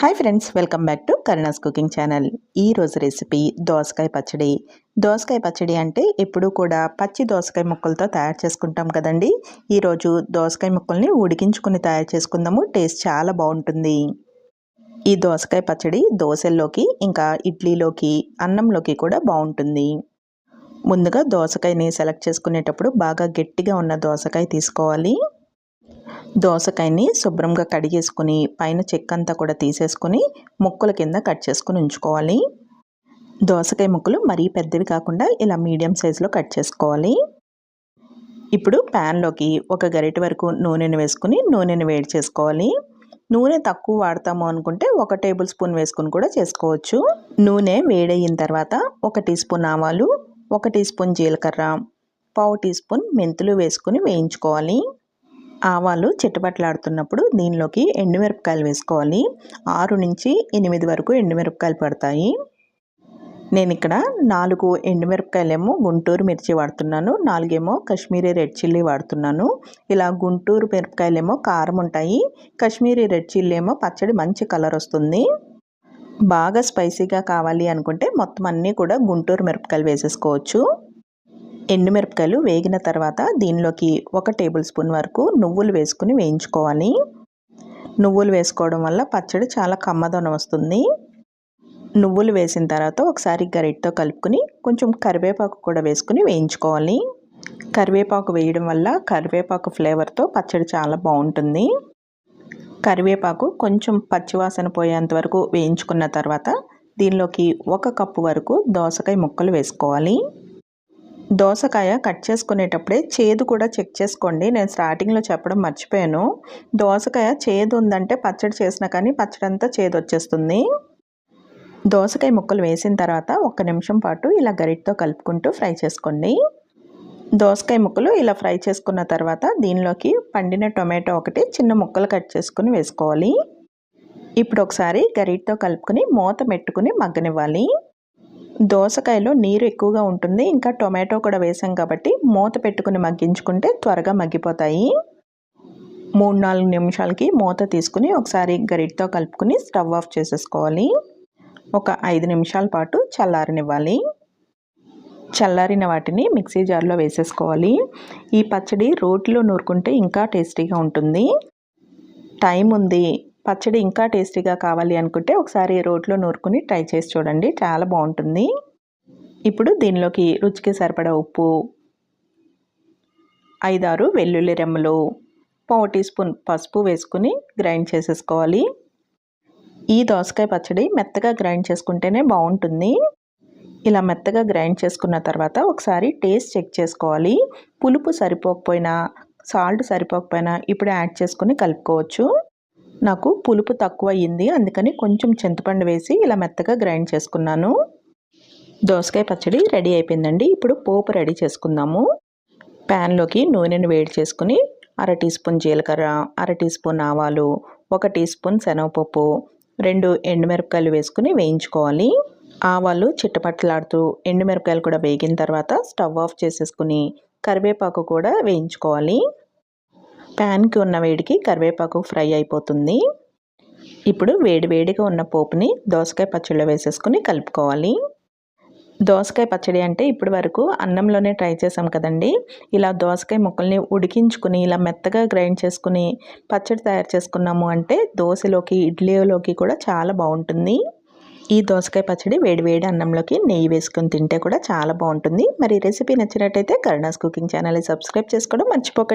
Hi friends welcome back to Karuna's cooking channel ఈ రోజు recipe దోసకాయ పచ్చడి. దోసకాయ పచ్చడి అంటే ఎప్పుడూ కూడా పచ్చి దోసకాయ ముక్కలతో తయారు చేసుకుంటాం కదండి. ఈరోజు దోసకాయ ముక్కల్ని ఉడికించుకుని తయారు చేసుకుందాము టేస్ట్ చాలా బాగుంటుంది. ఈ దోసకాయ పచ్చడి దోశల్లోకి ఇంకా ఇడ్లీలోకి అన్నంలోకి కూడా బాగుంటుంది. ముందుగా దోసకాయని సెలెక్ట్ చేసుకునేటప్పుడు బాగా గట్టిగా ఉన్న దోసకాయ తీసుకోవాలి. దోసకాయని శుభ్రంగా కడిగేసుకుని పైన చెక్కంతా కూడా తీసేసుకుని ముక్కల కింద కట్ చేసుకుని ఉంచుకోవాలి. దోసకాయ ముక్కలు మరీ పెద్దవి కాకుండా ఇలా మీడియం సైజులో కట్ చేసుకోవాలి. ఇప్పుడు ప్యాన్లోకి ఒక గరిటె వరకు నూనెను వేసుకుని నూనెను వేడి చేసుకోవాలి. నూనె తక్కువ వాడతాము అనుకుంటే ఒక టేబుల్ స్పూన్ వేసుకుని కూడా చేసుకోవచ్చు. నూనె వేడయిన తర్వాత ఒక టీ స్పూన్ ఆవాలు ఒక టీ స్పూన్ జీలకర్ర పావు టీ స్పూన్ మెంతులు వేసుకుని వేయించుకోవాలి. ఆవాలు చిట్టపట్లాడుతున్నప్పుడు దీనిలోకి ఎండుమిరపకాయలు వేసుకోవాలి. ఆరు నుంచి ఎనిమిది వరకు ఎండుమిరపకాయలు పడతాయి. నేను ఇక్కడ నాలుగు ఎండుమిరపకాయలేమో గుంటూరు మిర్చి వాడుతున్నాను. నాలుగేమో కాశ్మీరీ రెడ్ చిల్లీ వాడుతున్నాను. ఇలా గుంటూరు మిరపకాయలేమో కారం ఉంటాయి. కాశ్మీరీ రెడ్ చిల్లీ ఏమో పచ్చడి మంచి కలర్ వస్తుంది. బాగా స్పైసీగా కావాలి అనుకుంటే మొత్తం అన్నీ కూడా గుంటూరు మిరపకాయలు వేసేసుకోవచ్చు. ఎండుమిరపకాయలు వేగిన తర్వాత దీనిలోకి ఒక టేబుల్ స్పూన్ వరకు నువ్వులు వేసుకుని వేయించుకోవాలి. నువ్వులు వేసుకోవడం వల్ల పచ్చడి చాలా కమ్మదనం వస్తుంది. నువ్వులు వేసిన తర్వాత ఒకసారి గరిటతో కలుపుకుని కొంచెం కరివేపాకు కూడా వేసుకుని వేయించుకోవాలి. కరివేపాకు వేయడం వల్ల కరివేపాకు ఫ్లేవర్తో పచ్చడి చాలా బాగుంటుంది. కరివేపాకు కొంచెం పచ్చివాసన పోయేంత వరకు వేయించుకున్న తర్వాత దీనిలోకి ఒక కప్పు వరకు దోసకాయ ముక్కలు వేసుకోవాలి. దోసకాయ కట్ చేసుకునేటప్పుడే చేదు కూడా చెక్ చేసుకోండి. నేను స్టార్టింగ్లో చెప్పడం మర్చిపోయాను. దోసకాయ చేదు ఉందంటే పచ్చడి చేసినా కానీ పచ్చడి అంతా చేదు వచ్చేస్తుంది. దోసకాయ ముక్కలు వేసిన తర్వాత ఒక్క నిమిషం పాటు ఇలా గరిటతో కలుపుకుంటూ ఫ్రై చేసుకోండి. దోసకాయ ముక్కలు ఇలా ఫ్రై చేసుకున్న తర్వాత దీనిలోకి పండిన టొమాటో ఒకటి చిన్న ముక్కలు కట్ చేసుకుని వేసుకోవాలి. ఇప్పుడు ఒకసారి గరిటతో కలుపుకొని మూత పెట్టుకుని మగ్గనివ్వాలి. దోసకాయలో నీరు ఎక్కువగా ఉంటుంది. ఇంకా టొమాటో కూడా వేసాం కాబట్టి మూత పెట్టుకుని మగ్గించుకుంటే త్వరగా మగ్గిపోతాయి. మూడు నాలుగు నిమిషాలకి మూత తీసుకుని ఒకసారి గరిటితో కలుపుకుని స్టవ్ ఆఫ్ చేసేసుకోవాలి. ఒక ఐదు నిమిషాల పాటు చల్లారనివ్వాలి. చల్లారిన వాటిని మిక్సీ జార్లో వేసేసుకోవాలి. ఈ పచ్చడి రోటిలో నూరుకుంటే ఇంకా టేస్టీగా ఉంటుంది. టైం ఉంది. పచ్చడి ఇంకా టేస్టీగా కావాలి అనుకుంటే ఒకసారి రోట్లో నూరుకుని ట్రై చేసి చూడండి. చాలా బాగుంటుంది. ఇప్పుడు దీనిలోకి రుచికి సరిపడా ఉప్పు ఐదారు వెల్లుల్లి రెమ్మలు పావు టీ స్పూన్ పసుపు వేసుకుని గ్రైండ్ చేసేసుకోవాలి. ఈ దోసకాయ పచ్చడి మెత్తగా గ్రైండ్ చేసుకుంటేనే బాగుంటుంది. ఇలా మెత్తగా గ్రైండ్ చేసుకున్న తర్వాత ఒకసారి టేస్ట్ చెక్ చేసుకోవాలి. పులుపు సరిపోకపోయినా సాల్ట్ సరిపోకపోయినా ఇప్పుడు యాడ్ చేసుకుని కలుపుకోవచ్చు. నాకు పులుపు తక్కువ అయ్యింది అందుకని కొంచెం చింతపండు వేసి ఇలా మెత్తగా గ్రైండ్ చేసుకున్నాను. దోసకాయ పచ్చడి రెడీ అయిపోయిందండి. ఇప్పుడు పోపు రెడీ చేసుకుందాము. ప్యాన్లోకి నూనెను వేడి చేసుకుని అర టీ స్పూన్ జీలకర్ర అర టీ స్పూన్ ఆవాలు ఒక టీ స్పూన్ శనగపప్పు రెండు ఎండుమిరపకాయలు వేసుకుని వేయించుకోవాలి. ఆవాలు చిట్టపట్టలాడుతూ ఎండుమిరపకాయలు కూడా వేగిన తర్వాత స్టవ్ ఆఫ్ చేసేసుకుని కరివేపాకు కూడా వేయించుకోవాలి. ప్యాన్కి ఉన్న వేడికి కరివేపాకు ఫ్రై అయిపోతుంది. ఇప్పుడు వేడి వేడిగా ఉన్న పోపుని దోసకాయ పచ్చడిలో వేసేసుకుని కలుపుకోవాలి. దోసకాయ పచ్చడి అంటే ఇప్పటి వరకు అన్నంలోనే ట్రై చేసాం కదండి. ఇలా దోసకాయ ముక్కల్ని ఉడికించుకుని ఇలా మెత్తగా గ్రైండ్ చేసుకుని పచ్చడి తయారు చేసుకున్నాము అంటే దోశలోకి ఇడ్లీలోకి కూడా చాలా బాగుంటుంది. ఈ దోసకాయ పచ్చడి వేడి వేడి అన్నంలోకి నెయ్యి వేసుకొని తింటే కూడా చాలా బాగుంటుంది. మరి రెసిపీ నచ్చినట్టయితే కరుణాస్ కుకింగ్ ఛానల్ని సబ్స్క్రైబ్ చేసుకోవడం మర్చిపోకండి.